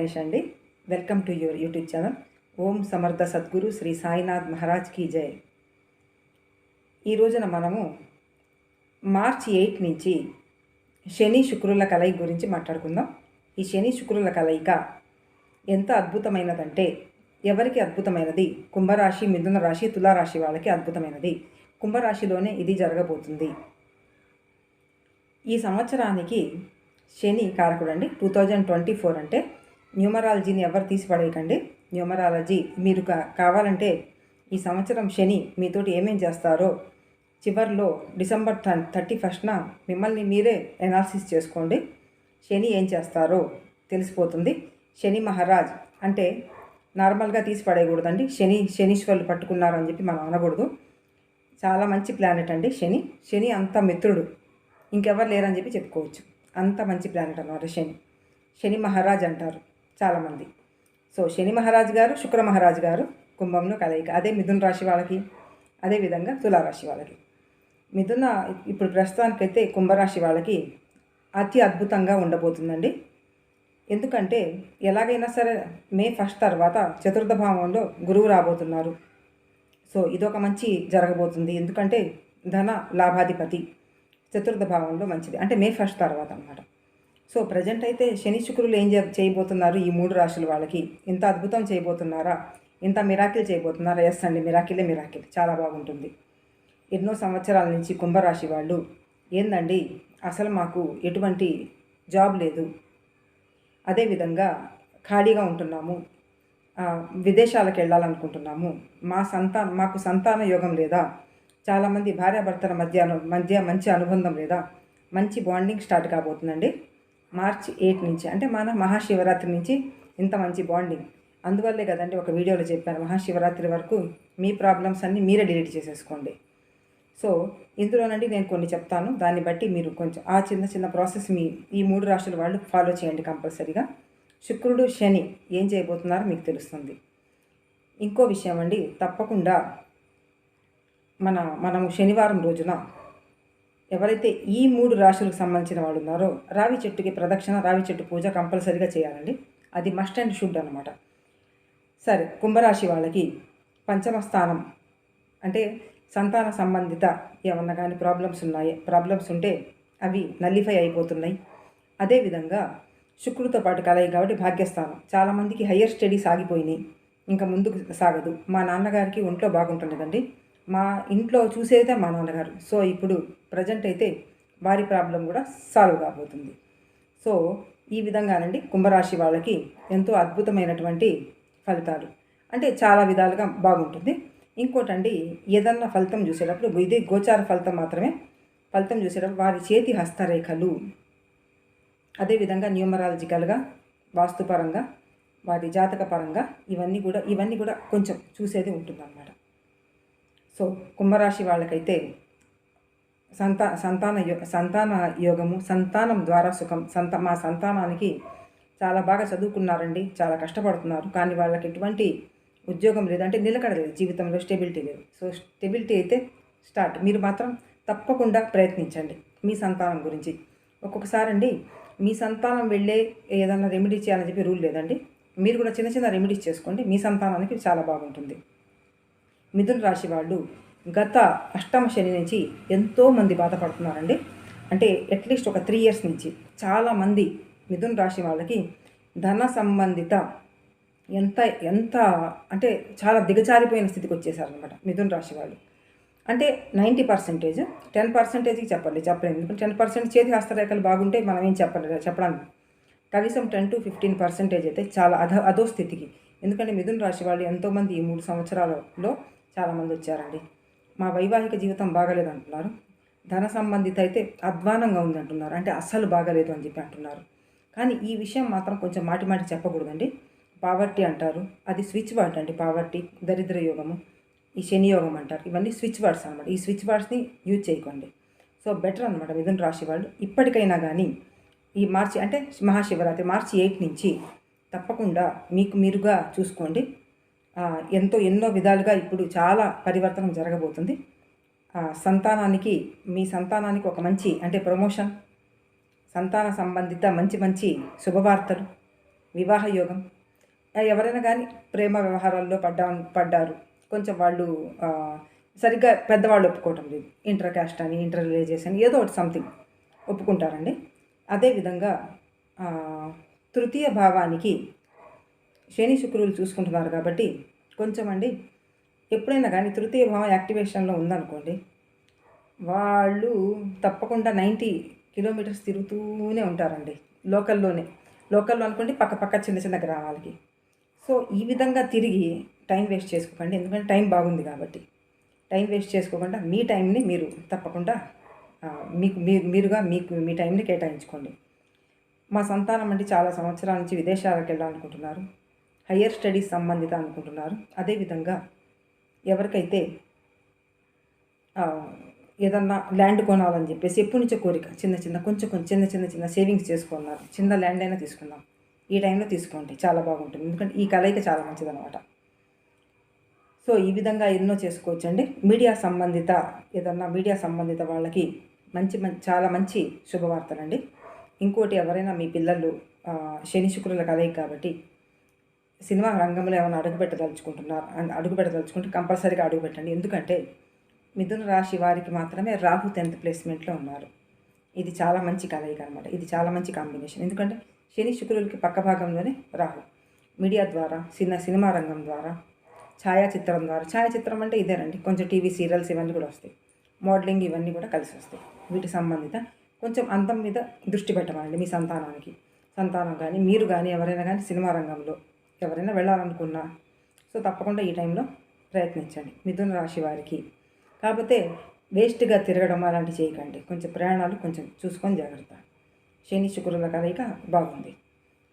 గణేష్ అండి. Welcome to your YouTube channel Om Samartha Sadguru Shri Sainath Maharaj key జై. ఈ రోజున మనము మార్చి ఎయిట్ నుంచి శని శుక్రుల కలయిక గురించి మాట్లాడుకుందాం. ఈ శని శుక్రుల కలయిక ఎంత అద్భుతమైనదంటే ఎవరికి అద్భుతమైనది? కుంభరాశి మిథున రాశి తులారాశి వాళ్ళకి అద్భుతమైనది. కుంభరాశిలోనే ఇది జరగబోతుంది. ఈ సంవత్సరానికి శని కారకుడు అండి. టూ థౌజండ్ ట్వంటీ ఫోర్ అంటే న్యూమరాలజీని ఎవరు తీసి పడేయకండి. న్యూమరాలజీ మీరు కా కావాలంటే ఈ సంవత్సరం శని మీతోటి ఏమేం చేస్తారో చివర్లో డిసెంబర్ థర్టీ ఫస్ట్న మిమ్మల్ని మీరే ఎనాలిసిస్ చేసుకోండి. శని ఏం చేస్తారో తెలిసిపోతుంది. శని మహారాజ్ అంటే నార్మల్గా తీసి పడేయకూడదండి. శని శనీశ్వరులు పట్టుకున్నారు అని చెప్పి మనం అనకూడదు. చాలా మంచి ప్లానెట్ అండి శని. శని అంత మిత్రుడు. ఇంకెవరు లేరని చెప్పి చెప్పుకోవచ్చు. అంత మంచి ప్లానెట్ అన్నమాట శని. శని మహారాజ్ అంటారు. చాలామంది. సో శని మహారాజు గారు శుక్ర మహారాజు గారు కుంభంలో కలయిక. అదే మిథున రాశి వాళ్ళకి అదేవిధంగా తులారాశి వాళ్ళకి. మిథున ఇప్పుడు ప్రస్తుతానికైతే కుంభరాశి వాళ్ళకి అతి అద్భుతంగా ఉండబోతుందండి. ఎందుకంటే ఎలాగైనా సరే మే ఫస్ట్ తర్వాత చతుర్థ భావంలో గురువు రాబోతున్నారు. సో ఇదొక మంచి జరగబోతుంది. ఎందుకంటే ధన లాభాధిపతి చతుర్థ భావంలో మంచిది. అంటే మే ఫస్ట్ తర్వాత అనమాట సో ప్రజెంట్ అయితే శని శుక్రులు ఏం చేయబోతున్నారు? ఈ మూడు రాశుల వాళ్ళకి. ఇంత అద్భుతం చేయబోతున్నారా? ఇంత మిరాకిల్ చేయబోతున్నారా? ఎస్ అండి మిరాకిలే మిరాకిల్ చాలా బాగుంటుంది. ఎన్నో సంవత్సరాల నుంచి కుంభరాశి వాళ్ళు ఏందండి? అసలు మాకు ఎటువంటి జాబ్ లేదు. అదేవిధంగా ఖాళీగా ఉంటున్నాము. విదేశాలకు వెళ్ళాలనుకుంటున్నాము. మా సంతా మాకు సంతాన యోగం లేదా? చాలామంది భార్యాభర్తల మధ్య మధ్య మంచి అనుబంధం లేదా? మంచి బాండింగ్ స్టార్ట్ కాబోతుందండి. మార్చి ఎయిట్ నుంచి అంటే మన మహాశివరాత్రి నుంచి ఇంత మంచి బాండింగ్ అందువల్లే కదండి ఒక వీడియోలో చెప్పాను మహాశివరాత్రి వరకు మీ ప్రాబ్లమ్స్ అన్నీ మీరే డిలీట్ చేసేసుకోండి. సో ఇందులోనండి నేను కొన్ని చెప్తాను. దాన్ని బట్టి మీరు కొంచెం ఆ చిన్న చిన్న ప్రాసెస్ మీ ఈ మూడు రాష్ట్రాల వాళ్ళు ఫాలో చేయండి కంపల్సరీగా. శుక్రుడు శని ఏం చేయబోతున్నారో మీకు తెలుస్తుంది. ఇంకో విషయం అండి తప్పకుండా మన మనము శనివారం రోజున ఎవరైతే ఈ మూడు రాశులకు సంబంధించిన వాళ్ళు ఉన్నారో రావి చెట్టుకి ప్రదక్షిణ రావి చెట్టు పూజ కంపల్సరీగా చేయాలండి. అది మస్ట్ అండ్ షుడ్ అనమాట సరే కుంభరాశి వాళ్ళకి పంచమ స్థానం అంటే సంతాన సంబంధిత ఏమన్నా కానీ ప్రాబ్లమ్స్ ఉన్నాయి? ప్రాబ్లమ్స్ ఉంటే అవి నల్లిఫై అయిపోతున్నాయి. అదేవిధంగా శుక్రుడితో పాటు కలయి కాబట్టి భాగ్యస్థానం. చాలామందికి హయ్యర్ స్టడీస్ ఆగిపోయినాయి. ఇంకా ముందుకు సాగదు. మా నాన్నగారికి ఒంట్లో బాగుంటుండదండి. మా ఇంట్లో చూసేదే మా నాన్నగారు. సో ఇప్పుడు ప్రజెంట్ అయితే వారి ప్రాబ్లం కూడా సాల్వ్ కాబోతుంది. సో ఈ విధంగానండి కుంభరాశి వాళ్ళకి ఎంతో అద్భుతమైనటువంటి ఫలితాలు. అంటే చాలా విధాలుగా బాగుంటుంది. ఇంకోటండి ఏదన్నా ఫలితం చూసేటప్పుడు ఇది గోచార ఫలితం మాత్రమే ఫలితం చూసేటప్పుడు వారి చేతి హస్తరేఖలు. అదేవిధంగా న్యూమరాలజికల్గా వాస్తుపరంగా వారి జాతక పరంగా ఇవన్నీ కూడా ఇవన్నీ కూడా కొంచెం చూసేది ఉంటుందన్నమాట. సో కుంభరాశి వాళ్ళకైతే సంతా సంతాన యో సంతాన యోగము సంతానం ద్వారా సుఖం సంత మా సంతానానికి చాలా బాగా చదువుకున్నారండి చాలా కష్టపడుతున్నారు. కానీ వాళ్ళకి ఎటువంటి ఉద్యోగం లేదంటే నిలకడ లేదు జీవితంలో స్టెబిలిటీ లేదు. సో స్టెబిలిటీ అయితే స్టార్ట్. మీరు మాత్రం తప్పకుండా ప్రయత్నించండి మీ సంతానం గురించి. ఒక్కొక్కసారి అండి మీ సంతానం వెళ్ళే ఏదైనా రెమెడీ చేయాలని చెప్పి రూల్ లేదండి. మీరు కూడా చిన్న చిన్న రెమెడీస్ చేసుకోండి మీ సంతానానికి చాలా బాగుంటుంది. మిథున రాశి వాళ్ళు గత అష్టమ శని నుంచి ఎంతోమంది బాధపడుతున్నారండి. అంటే అట్లీస్ట్ ఒక త్రీ ఇయర్స్ నుంచి చాలామంది మిథున రాశి వాళ్ళకి ధన సంబంధిత ఎంత ఎంత అంటే చాలా దిగజారిపోయిన స్థితికి వచ్చేసారనమాట మిథున రాశి వాళ్ళు. అంటే నైంటీ పర్సెంటేజ్ టెన్ పర్సెంటేజ్కి చెప్పండి చెప్పలేదు ఎందుకంటే టెన్ పర్సెంట్ చేతి హస్తరేఖలు బాగుంటే మనం ఏం చెప్పలేదు చెప్పడానికి కనీసం టెన్ టు ఫిఫ్టీన్ పర్సెంటేజ్ అయితే చాలా అధ అధో స్థితికి. ఎందుకంటే మిథున రాశి వాళ్ళు ఎంతోమంది ఈ మూడు సంవత్సరాలలో చాలామంది వచ్చారండి. మా వైవాహిక జీవితం బాగలేదు అంటున్నారు. ధన సంబంధిత అయితే అధ్వానంగా ఉంది అంటున్నారు. అంటే అస్సలు బాగలేదు అని చెప్పి అంటున్నారు. కానీ ఈ విషయం మాత్రం కొంచెం మాటి మాటి చెప్పకూడదండి. పావర్టీ అంటారు. అది స్విచ్ వర్డ్ అండి పావర్టీ. దరిద్ర యోగము. ఈ శని యోగం అంటారు. ఇవన్నీ స్విచ్ వర్డ్స్ అనమాట ఈ స్విచ్ వర్డ్స్ని యూజ్ చేయకండి. సో బెటర్ అనమాట మిథున రాశి వాళ్ళు. ఇప్పటికైనా కానీ ఈ మార్చి అంటే మహాశివరాత్రి మార్చి ఎయిట్ నుంచి తప్పకుండా మీకు మీరుగా చూసుకోండి. ఎంతో ఎన్నో విధాలుగా ఇప్పుడు చాలా పరివర్తనం జరగబోతుంది. సంతానానికి మీ సంతానానికి ఒక మంచి అంటే ప్రమోషన్ సంతాన సంబంధిత మంచి మంచి శుభవార్తలు వివాహ యోగం ఎవరైనా కానీ ప్రేమ వ్యవహారాల్లో పడ్డా పడ్డారు. కొంచెం వాళ్ళు సరిగ్గా పెద్దవాళ్ళు ఒప్పుకోవటం లేదు. ఇంటర్ క్యాస్ట్ అని ఇంటర్ రిలీజియస్ అని ఏదో ఒకటి సంథింగ్ ఒప్పుకుంటారండి. అదేవిధంగా తృతీయ భావానికి శని శుక్రులు చూసుకుంటున్నారు కాబట్టి కొంచెం అండి ఎప్పుడైనా కానీ తృతీయ భావం యాక్టివేషన్లో ఉందనుకోండి వాళ్ళు తప్పకుండా నైంటీ కిలోమీటర్స్ తిరుగుతూనే ఉంటారండి లోకల్లోనే. లోకల్లో అనుకోండి పక్క పక్క చిన్న చిన్న గ్రామాలకి. సో ఈ విధంగా తిరిగి టైం వేస్ట్ చేసుకోకండి ఎందుకంటే టైం బాగుంది కాబట్టి. టైం వేస్ట్ చేసుకోకుండా మీ టైంని మీరు తప్పకుండా మీకు మీరు మీరుగా మీకు మీ టైంని కేటాయించుకోండి. మా సంతానం అంటే చాలా సంవత్సరాల నుంచి విదేశాలకు వెళ్ళాలనుకుంటున్నారు. హయ్యర్ స్టడీస్ సంబంధిత అనుకుంటున్నారు. అదేవిధంగా ఎవరికైతే ఏదన్నా ల్యాండ్ కొనాలని చెప్పేసి ఎప్పటి నుంచో కోరిక చిన్న చిన్న కొంచెం కొంచెం చిన్న చిన్న చిన్న సేవింగ్స్ చేసుకున్నారు. చిన్న ల్యాండ్ అయినా తీసుకుందాం. ఈ టైంలో తీసుకోండి. చాలా బాగుంటుంది. ఎందుకంటే ఈ కలయిక చాలా మంచిదన్నమాట. సో ఈ విధంగా ఎన్నో చేసుకోవచ్చు అండి మీడియా సంబంధిత ఏదన్నా మీడియా సంబంధిత వాళ్ళకి మంచి మంచి చాలా మంచి శుభవార్తలండి. ఇంకోటి ఎవరైనా మీ పిల్లలు శని శుక్రుల కలయిక కాబట్టి సినిమా రంగంలో ఏమైనా అడుగుపెట్టదలుచుకుంటున్నారు? పెట్టదలుచుకుంటున్నారు అడుగుపెట్టదలుచుకుంటే కంపల్సరీగా అడుగుపెట్టండి. ఎందుకంటే మిథున రాశి వారికి మాత్రమే రాహు టెన్త్ ప్లేస్మెంట్లో ఉన్నారు. ఇది చాలా మంచి కలయిక అనమాట ఇది చాలా మంచి కాంబినేషన్. ఎందుకంటే శని శుక్రులకి పక్క భాగంలోనే రాహు. మీడియా ద్వారా చిన్న సినిమా రంగం ద్వారా ఛాయాచిత్రం ద్వారా ఛాయాచిత్రం అంటే ఇదేనండి. కొంచెం టీవీ సీరియల్స్ ఇవన్నీ కూడా వస్తాయి. మోడలింగ్ ఇవన్నీ కూడా కలిసి వస్తాయి. వీటి సంబంధిత కొంచెం అందం మీద దృష్టి పెట్టమండి మీ సంతానానికి. సంతానం కానీ మీరు కానీ ఎవరైనా కానీ సినిమా రంగంలో ఎవరైనా వెళ్ళాలనుకున్నా. సో తప్పకుండా ఈ టైంలో ప్రయత్నించండి మిథున రాశి వారికి. కాకపోతే వేస్ట్గా తిరగడం అలాంటివి చేయకండి. కొంచెం ప్రయాణాలు కొంచెం చూసుకొని జాగ్రత్త. శని శుక్రుల కలయిక బాగుంది.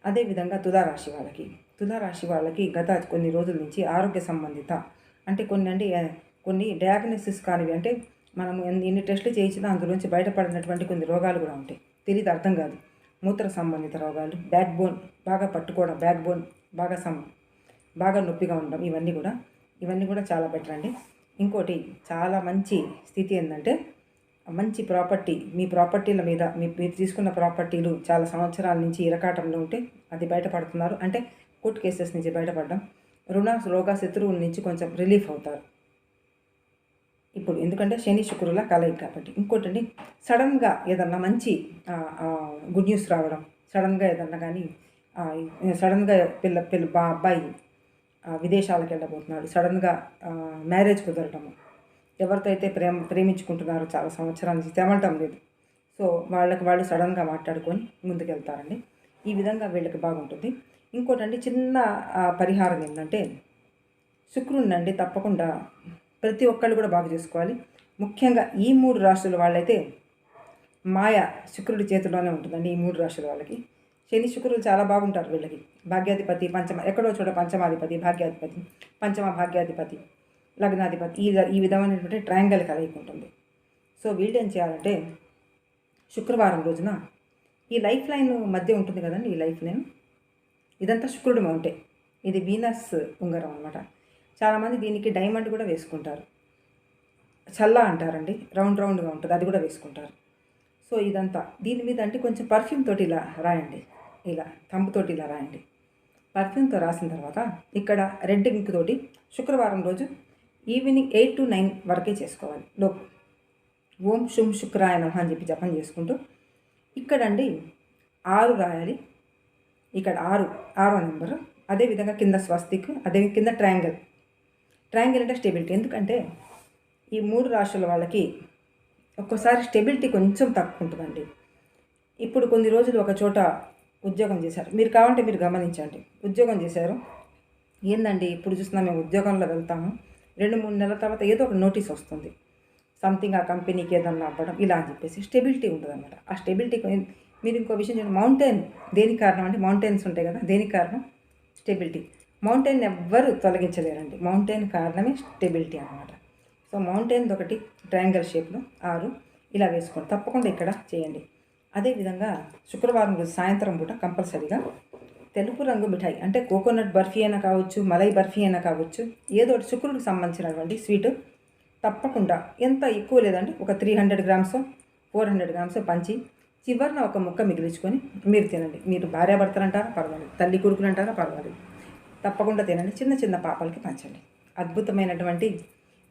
అదేవిధంగా తులారాశి వాళ్ళకి. తులారాశి వాళ్ళకి గత కొన్ని రోజుల నుంచి ఆరోగ్య సంబంధిత అంటే కొన్ని అంటే కొన్ని డయాగ్నోసిస్ కానివి అంటే మనము ఎన్ని ఎన్ని టెస్టులు చేయించినా అందులోంచి బయటపడినటువంటి కొన్ని రోగాలు కూడా ఉంటాయి. తెలియదు అర్థం కాదు. మూత్ర సంబంధిత రోగాలు బ్యాక్ బోన్ బాగా పట్టుకోవడం బ్యాక్ బోన్ బాగా సం బాగా నొప్పిగా ఉండడం ఇవన్నీ కూడా ఇవన్నీ కూడా చాలా బెటర్ అండి. ఇంకోటి చాలా మంచి స్థితి ఏంటంటే మంచి ప్రాపర్టీ మీ ప్రాపర్టీల మీద మీ మీరు తీసుకున్న ప్రాపర్టీలు చాలా సంవత్సరాల నుంచి ఇరకాటంలో ఉంటే అది బయటపడుతున్నారు. అంటే కోర్టు కేసెస్ నుంచి బయటపడడం రుణ రోగ శత్రువుల నుంచి కొంచెం రిలీఫ్ అవుతారు. ఇప్పుడు ఎందుకంటే శని శుక్రుల కలయిక కాబట్టి. ఇంకోటండి సడన్గా ఏదన్నా మంచి గుడ్ న్యూస్ రావడం సడన్గా ఏదన్నా కానీ సడన్గా పిల్ల పిల్ల బా అబ్బాయి విదేశాలకు వెళ్ళబోతున్నాడు. సడన్గా మ్యారేజ్ కుదరటము ఎవరితో అయితే ప్రేమ ప్రేమించుకుంటున్నారో చాలా సంవత్సరాల నుంచి తెమటం లేదు. సో వాళ్ళకి వాళ్ళు సడన్గా మాట్లాడుకొని ముందుకెళ్తారండి. ఈ విధంగా వీళ్ళకి బాగుంటుంది. ఇంకోటండి చిన్న పరిహారం ఏంటంటే శుక్రుడినండి తప్పకుండా ప్రతి ఒక్కళ్ళు కూడా బాగు చేసుకోవాలి. ముఖ్యంగా ఈ మూడు రాశుల వాళ్ళైతే మాయ శుక్రుడి చేతిలోనే ఉంటుందండి ఈ మూడు రాశుల వాళ్ళకి. శని శుక్రులు చాలా బాగుంటారు వీళ్ళకి. భాగ్యాధిపతి పంచమ ఎక్కడో చూడ పంచమాధిపతి భాగ్యాధిపతి పంచమ భాగ్యాధిపతి లగ్నాధిపతి ఈ ఈ విధమైనటువంటి ట్రయాంగల్ కలయిక ఉంటుంది. సో వీళ్ళు ఏం చేయాలంటే శుక్రవారం రోజున ఈ లైఫ్ లైన్ మధ్య ఉంటుంది కదండి ఈ లైఫ్ లైన్ ఇదంతా శుక్రుడు మౌంటే. ఇది వీనస్ ఉంగరం అనమాట చాలామంది దీనికి డైమండ్ కూడా వేసుకుంటారు. చల్ల అంటారండి. రౌండ్ రౌండ్గా ఉంటుంది. అది కూడా వేసుకుంటారు. సో ఇదంతా. దీని మీద అంటే కొంచెం పర్ఫ్యూమ్ తోటి ఇలా రాయండి. ఇలా తంపుతోటి ఇలా రాయండి. పర్ఫ్యూమ్తో రాసిన తర్వాత ఇక్కడ రెడ్ ఇంక్ తోటి శుక్రవారం రోజు ఈవినింగ్ ఎయిట్ టు నైన్ వరకే చేసుకోవాలి. లోపు ఓం శుం శుక్రాయ నమః అని చెప్పి జపం చేసుకుంటూ ఇక్కడండి ఆరు రాయాలి. ఇక్కడ ఆరు ఆరో నెంబరు. అదేవిధంగా కింద స్వస్తిక్ అదే కింద ట్రయాంగిల్. ట్రయాంగిల్ అంటే స్టెబిలిటీ. ఎందుకంటే ఈ మూడు రాశుల వాళ్ళకి ఒక్కోసారి స్టెబిలిటీ కొంచెం తక్కువ ఉంటుందండి. ఇప్పుడు కొన్ని రోజులు ఒక చోట ఉద్యోగం చేశారు. మీరు కావాలంటే మీరు గమనించండి. ఉద్యోగం చేశారు. ఏందండి? ఇప్పుడు చూస్తున్నా మేము ఉద్యోగంలో వెళ్తాము. రెండు మూడు నెలల తర్వాత ఏదో ఒక నోటీస్ వస్తుంది. సంథింగ్ ఆ కంపెనీకి ఏదన్నా అవ్వడం ఇలా అని చెప్పేసి స్టెబిలిటీ ఉంటుంది అనమాట ఆ స్టెబిలిటీ మీరు ఇంకో విషయం చూడండి. మౌంటైన్ దేనికి కారణం అంటే మౌంటైన్స్ ఉంటాయి కదా దేనికి కారణం? స్టెబిలిటీ. మౌంటైన్ ఎవ్వరు తొలగించలేరండి. మౌంటైన్ కారణమే స్టెబిలిటీ అనమాట సో మౌంటైన్ ఒకటి ట్రయాంగల్ షేప్లో. ఆరు ఇలా వేసుకోండి. తప్పకుండా ఇక్కడ చేయండి. అదేవిధంగా శుక్రవారం రోజు సాయంత్రం పూట కంపల్సరీగా తెలుపు రంగు మిఠాయి అంటే కోకోనట్ బర్ఫీ అయినా కావచ్చు మలై బర్ఫీ అయినా కావచ్చు ఏదో ఒకటి శుక్రుడికి సంబంధించినటువంటి స్వీట్ తప్పకుండా. ఎంత ఎక్కువ లేదండి ఒక three hundred grams four hundred grams పంచి చివరిన ఒక ముక్క మిగిలించుకొని మీరు తినండి. మీరు భార్యాభర్తలు అంటారా పర్వాలేదు. తల్లి కొడుకులు అంటారా పర్వాలేదు. తప్పకుండా తినండి. చిన్న చిన్న పాపలకి పంచండి. అద్భుతమైనటువంటి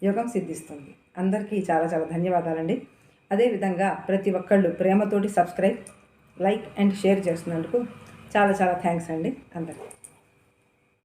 యోగం సిద్ధిస్తుంది. అందరికీ చాలా చాలా ధన్యవాదాలండి. అదేవిధంగా ప్రతి ఒక్కళ్ళు ప్రేమతోటి సబ్స్క్రైబ్ లైక్ అండ్ షేర్ చేస్తున్నందుకు చాలా చాలా థ్యాంక్స్ అండి అందరికీ.